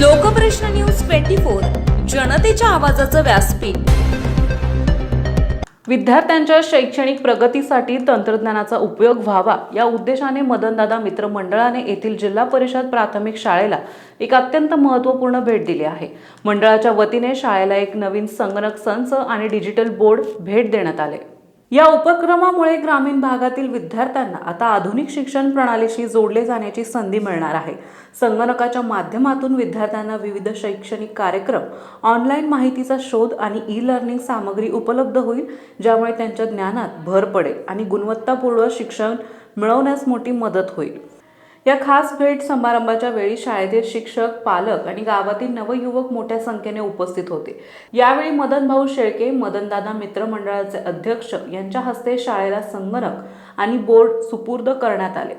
Lokprashna news twenty four जनतेच्या आवाजाचं व्यासपीठ. विद्यार्थ्यांच्या शैक्षणिक प्रगतीसाठी तंत्रज्ञानाचा उपयोग व्हावा या उद्देशाने मदनदादा मित्र मंडळाने येथील जिल्हा परिषद प्राथमिक शाळेला एक अत्यंत महत्त्वपूर्ण भेट दिली आहे. मंडळाच्या वतीने शाळेला एक नवीन संगणक संच आणि डिजिटल बोर्ड भेट देण्यात आले. या उपक्रमामुळे ग्रामीण भागातील विद्यार्थ्यांना आता आधुनिक शिक्षण प्रणालीशी जोडले जाण्याची संधी मिळणार आहे. संगणकाच्या माध्यमातून विद्यार्थ्यांना विविध शैक्षणिक कार्यक्रम ऑनलाईन माहितीचा शोध आणि ई लर्निंग सामग्री उपलब्ध होईल ज्यामुळे त्यांच्या ज्ञानात भर पडेल आणि गुणवत्तापूर्ण शिक्षण मिळवण्यास मोठी मदत होईल. या खास भेट समारंभाच्या वेळी शाळेतील शिक्षक पालक आणि गावातील नवयुवक मोठ्या संख्येने उपस्थित होते. यावेळी मदन भाऊ शेळके मदनदादा मित्रमंडळाचे अध्यक्ष यांच्या हस्ते शाळेला संगणक आणि बोर्ड सुपूर्द करण्यात आले.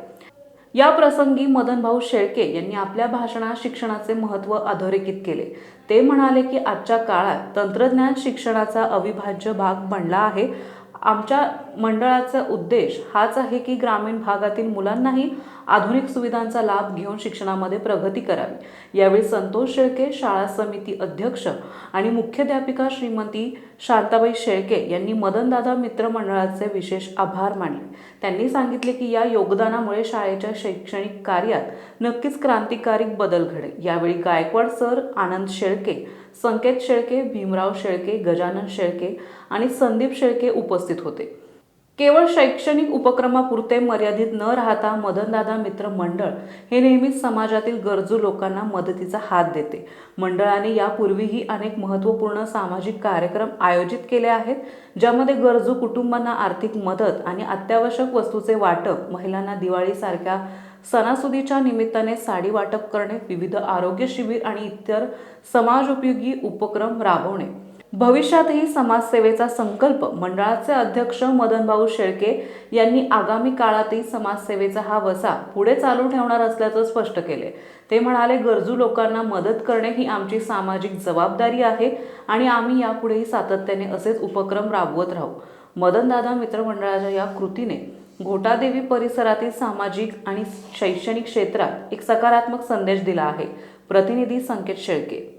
या प्रसंगी मदन भाऊ शेळके यांनी आपल्या भाषणात शिक्षणाचे महत्त्व अधोरेखित केले. ते म्हणाले की आजच्या काळात तंत्रज्ञान शिक्षणाचा अविभाज्य भाग बनला आहे. आमच्या मंडळाचा उद्देश हाच आहे की ग्रामीण भागातील मुलांनाही आधुनिक सुविधांचा लाभ घेऊन शिक्षणामध्ये प्रगती करावी. यावेळी संतोष शेळके शाळा समिती अध्यक्ष आणि मुख्याध्यापिका श्रीमती शांताबाई शेळके यांनी मदनदादा मित्र मंडळाचे विशेष आभार मानले. त्यांनी सांगितले की या योगदानामुळे शाळेच्या शैक्षणिक कार्यात नक्कीच क्रांतिकारी बदल घडेल. यावेळी गायकवाड सर आनंद शेळके संकेत शेळके भीमराव शेळके गजानन शेळके आणि संदीप शेळके उपस्थित होते. केवळ शैक्षणिक उपक्रमापुरते मर्यादित न राहता मदनदादा मित्र मंडळ हे नेहमीच समाजातील गरजू लोकांना मदतीचा हात देते. मंडळाने यापूर्वीही अनेक महत्त्वपूर्ण सामाजिक कार्यक्रम आयोजित केले आहेत ज्यामध्ये गरजू कुटुंबांना आर्थिक मदत आणि अत्यावश्यक वस्तूचे वाटप महिलांना दिवाळीसारख्या सणासुदीच्या निमित्ताने साडी वाटप करणे विविध आरोग्य शिबिर आणि इतर समाजोपयोगी उपक्रम राबवणे. भविष्यातही समाजसेवेचा संकल्प मंडळाचे अध्यक्ष मदनभाऊ शेळके यांनी आगामी काळातही समाजसेवेचा हा वसा पुढे चालू ठेवणार असल्याचं स्पष्ट केले. ते म्हणाले गरजू लोकांना मदत करणे ही आमची सामाजिक जबाबदारी आहे आणि आम्ही यापुढेही सातत्याने असेच उपक्रम राबवत राहू. मदनदादा मित्रमंडळाच्या या कृतीने घोटादेवी परिसरातील सामाजिक आणि शैक्षणिक क्षेत्रात एक सकारात्मक संदेश दिला आहे. प्रतिनिधी Sanket Shelke.